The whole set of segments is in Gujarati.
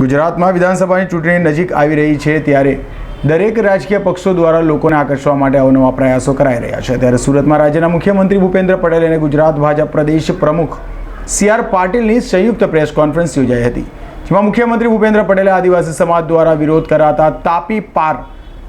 ગુજરાતમાં વિધાનસભાની ચૂંટણી નજીક આવી રહી છે ત્યારે દરેક રાજકીય પક્ષો દ્વારા લોકોને આકર્ષવા માટે અવનવા પ્રયાસો કરાઈ રહ્યા છે. ત્યારે સુરતમાં રાજ્યના મુખ્યમંત્રી ભૂપેન્દ્ર પટેલ અને ગુજરાત ભાજપ પ્રદેશ પ્રમુખ સી આર પાટીલની સંયુક્ત પ્રેસ કોન્ફરન્સ યોજાઈ હતી, જેમાં મુખ્યમંત્રી ભૂપેન્દ્ર પટેલે આદિવાસી સમાજ દ્વારા વિરોધ કરાતા તાપી પાર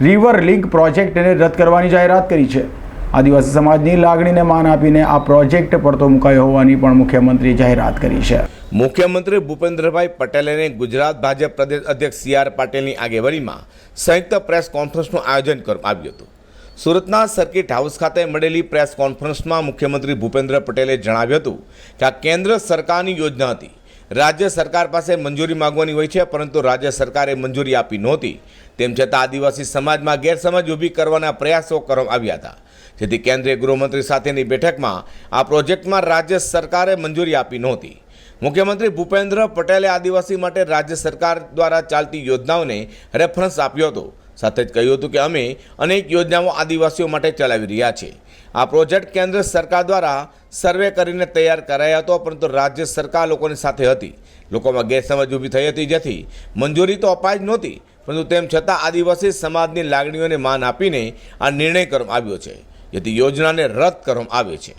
રિવર લિંક પ્રોજેક્ટને રદ કરવાની જાહેરાત કરી છે. આદિવાસી સમાજની લાગણીને માન આપીને આ પ્રોજેક્ટ પડતો મુકાયો હોવાની પણ મુખ્યમંત્રીએ જાહેરાત કરી છે. મુખ્યમંત્રી ભૂપેન્દ્રભાઈ પટેલને ગુજરાત ભાજપ પ્રદેશ અધ્યક્ષ સી આર પાટીલની આગેવાનીમાં સંયુક્ત પ્રેસ કોન્ફરન્સનું આયોજન કરવામાં આવ્યું હતું. સુરતના સર્કિટ હાઉસ ખાતે મળેલી પ્રેસ કોન્ફરન્સમાં મુખ્યમંત્રી ભૂપેન્દ્ર પટેલે જણાવ્યું હતું કે આ કેન્દ્ર સરકારની યોજના હતી. રાજ્ય સરકાર પાસે મંજૂરી માંગવાની હોય છે, પરંતુ રાજ્ય સરકારે મંજૂરી આપી નહોતી. તેમ છતાં આદિવાસી સમાજમાં ગેરસમજ ઊભી કરવાના પ્રયાસો કરવામાં આવ્યા હતા. જેથી કેન્દ્રીય ગૃહમંત્રી સાથેની બેઠકમાં આ પ્રોજેક્ટમાં રાજ્ય સરકારે મંજૂરી આપી નહોતી. મુખ્યમંત્રી ભૂપેન્દ્ર પટેલે આદિવાસી માટે રાજ્ય સરકાર દ્વારા ચાલતી યોજનાઓને રેફરન્સ આપ્યો હતો. સાથે જ કહ્યું હતું કે અમે અનેક યોજનાઓ આદિવાસીઓ માટે ચલાવી રહ્યા છે આ પ્રોજેક્ટ કેન્દ્ર સરકાર દ્વારા સર્વે કરીને તૈયાર કરાયો હતો, પરંતુ રાજ્ય સરકાર લોકોની સાથે હતી. લોકોમાં ગેરસમજ ઊભી થઈ હતી, જેથી મંજૂરી તો અપાઈ જ નહોતી, પરંતુ તેમ છતાં આદિવાસી સમાજની લાગણીઓને માન આપીને આ નિર્ણય કરવામાં આવ્યો છે, જેથી યોજનાને રદ કરવામાં આવે છે.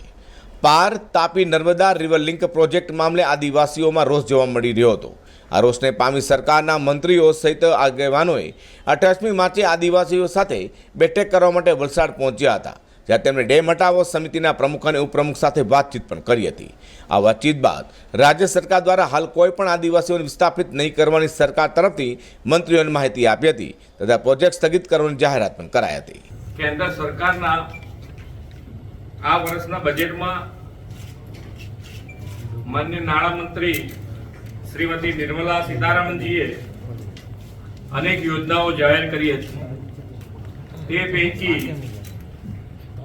Par Tapi Narmada river link project મામલે આદિવાસીઓમાં રોષ જોવા મળી રહ્યો હતો. આ રોષને પામી સરકારના મંત્રીઓ સહિત આગેવાનોએ અઠાસમી માર્ચે આદિવાસીઓ સાથે બેઠક કરવા માટે વલસાડ પહોંચ્યા હતા, જ્યાં તેમણે ડેમ હટાવો સમિતિના પ્રમુખ અને ઉપપ્રમુખ સાથે વાતચીત પણ કરી હતી. આ વાતચીત બાદ રાજ્ય સરકાર દ્વારા હાલ કોઈ પણ આદિવાસીઓને વિસ્થાપિત નહીં કરવાની સરકાર તરફથી મંત્રીઓને માહિતી આપી હતી તથા પ્રોજેક્ટ સ્થગિત કરવાની જાહેરાત પણ કરાઈ હતી. કેન્દ્ર સરકારના આ વર્ષના બજેટમાં માન્ય નાણામંત્રી શ્રીમતી નિર્મલા સીતારામનજીએ અનેક યોજનાઓ જાહેર કરી હતી. તે પૈકી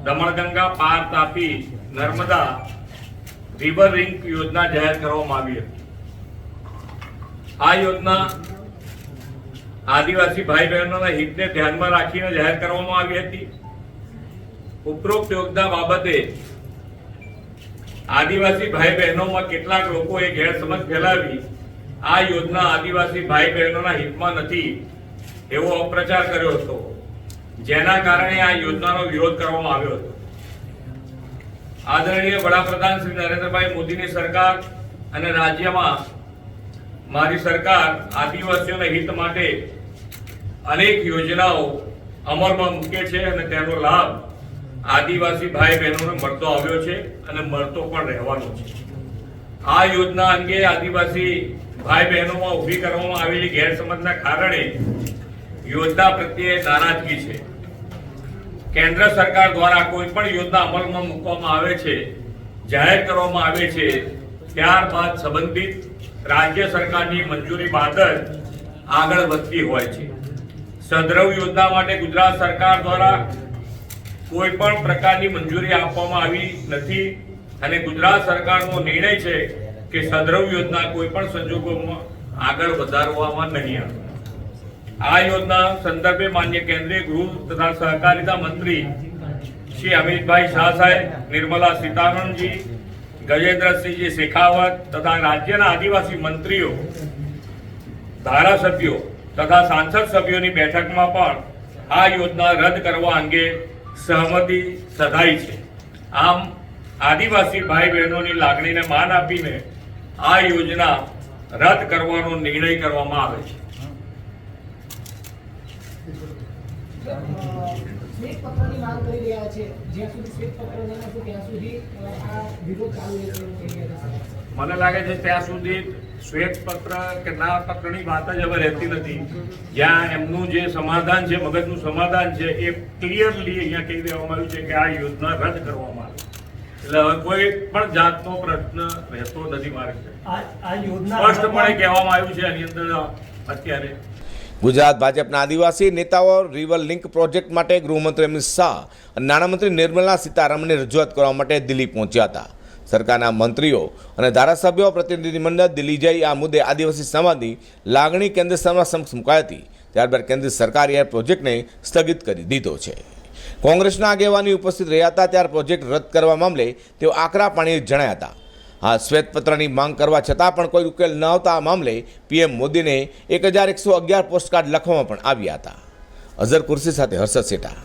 દમણગંગા પાર તાપી નર્મદા રિવર રિંક યોજના જાહેર કરવામાં આવી હતી. આ યોજના આદિવાસી ભાઈ બહેનોના હિતને ધ્યાનમાં રાખીને જાહેર કરવામાં આવી હતી. ઉપરોક્ત યોજના બાબતે આદિવાસી ભાઈ બહેનોમાં કેટલાક લોકોએ ગેરસમજ ફેલાવી. આ યોજના આદિવાસી ભાઈ બહેનોના હિતમાં નથી એવો અપપ્રચાર કર્યો હતો. જેના કારણે આ યોજનાનો વિરોધ કરવામાં આવ્યો હતો. આદરણીય વડાપ્રધાન શ્રી નરેન્દ્રભાઈ મોદીની સરકાર અને રાજ્યમાં મારી સરકાર આદિવાસીઓના હિત માટે અનેક યોજનાઓ અમલમાં મૂકે છે અને તેનો લાભ આદિવાસી ભાઈ બહેનોને મળતો આવ્યો છે અને મળતો પણ રહેવાનો છે. આ યોજના અંગે આદિવાસી ભાઈ બહેનોમાં ઊભી કરવામાં આવેલી ગેરસમજના કારણે યોજના પ્રત્યે નારાજગી છે. કેન્દ્ર સરકાર દ્વારા કોઈ પણ યોજના અમલમાં મૂકવામાં આવે છે, જાહેર કરવામાં આવે છે, ત્યારબાદ સંબંધિત રાજ્ય સરકારની મંજૂરી બાદ જ આગળ વધતી હોય છે. સદ્રવ યોજના માટે ગુજરાત સરકાર દ્વારા કોઈ પણ પ્રકારની મંજૂરી આપવામાં આવી નથી. અને ગુજરાત સરકારનો નિર્ણય છે કે સદ્રવ યોજના કોઈ પણ સંજોગોમાં આગળ વધારવામાં નહીં આવે. આ યોજના સંદર્ભે માન્ય કેન્દ્રીય ગૃહ તથા સહકારિતા મંત્રી શ્રી અમિતભાઈ શાહ સાહેબ, નિર્મલા સીતારમણજી, ગજેન્દ્રસિંહજી શેખાવત તથા રાજ્યના આદિવાસી મંત્રીઓ, ધારાસભ્યો તથા સાંસદ સભ્યોની બેઠકમાં પણ આ યોજના રદ કરવા અંગે સહમતિ સધાઈ છે. આમ આદિવાસી ભાઈ બહેનોની લાગણીને માન આપીને આ યોજના રદ કરવાનો નિર્ણય કરવામાં આવે છે. મને લાગે છે ત્યાં સુધી શ્વેત પત્ર કે ના પત્રની વાત જ હવે રહેતી નથી. જ્યાં એમનું જે સમાધાન છે મગજનું સમાધાન છે એ ક્લિયરલી અહીંયા કહી દેવામાં આવ્યું છે કે આ યોજના રદ કરવામાં આવે. એટલે હવે કોઈ પણ જાતનો પ્રશ્ન રહેતો નથી મારે સ્પષ્ટપણે કહેવામાં આવ્યું છે એની અંદર અત્યારે. ગુજરાત ભાજપના આદિવાસી નેતાઓ રિવર લિંક પ્રોજેક્ટ માટે ગૃહમંત્રી અમિત શાહ અને નાણામંત્રી નિર્મલા સીતારામને રજૂઆત કરવા માટે દિલ્હી પહોંચ્યા હતા. સરકારના મંત્રીઓ અને ધારાસભ્યો પ્રતિનિધિમંડળ દિલ્હી જઈ આ મુદ્દે આદિવાસી સમાજની લાગણી કેન્દ્ર સરકાર સમક્ષ મુકાઈ હતી. ત્યારબાદ કેન્દ્ર સરકારે આ પ્રોજેક્ટને સ્થગિત કરી દીધો છે. કોંગ્રેસના આગેવાની ઉપસ્થિત રહ્યા હતા ત્યારે પ્રોજેક્ટ રદ કરવા મામલે તેઓ આકરા પાણી જણાયા હતા. આ શ્વેતપત્રની માંગ કરવા છતાં પણ કોઈ ઉકેલ ન આવતા આ મામલે પીએમ મોદીને એક હજાર એકસો અગિયાર પોસ્ટકાર્ડ લખવામાં પણ આવ્યા હતા. અઝર કુર્સી સાથે હર્ષદ સેઠા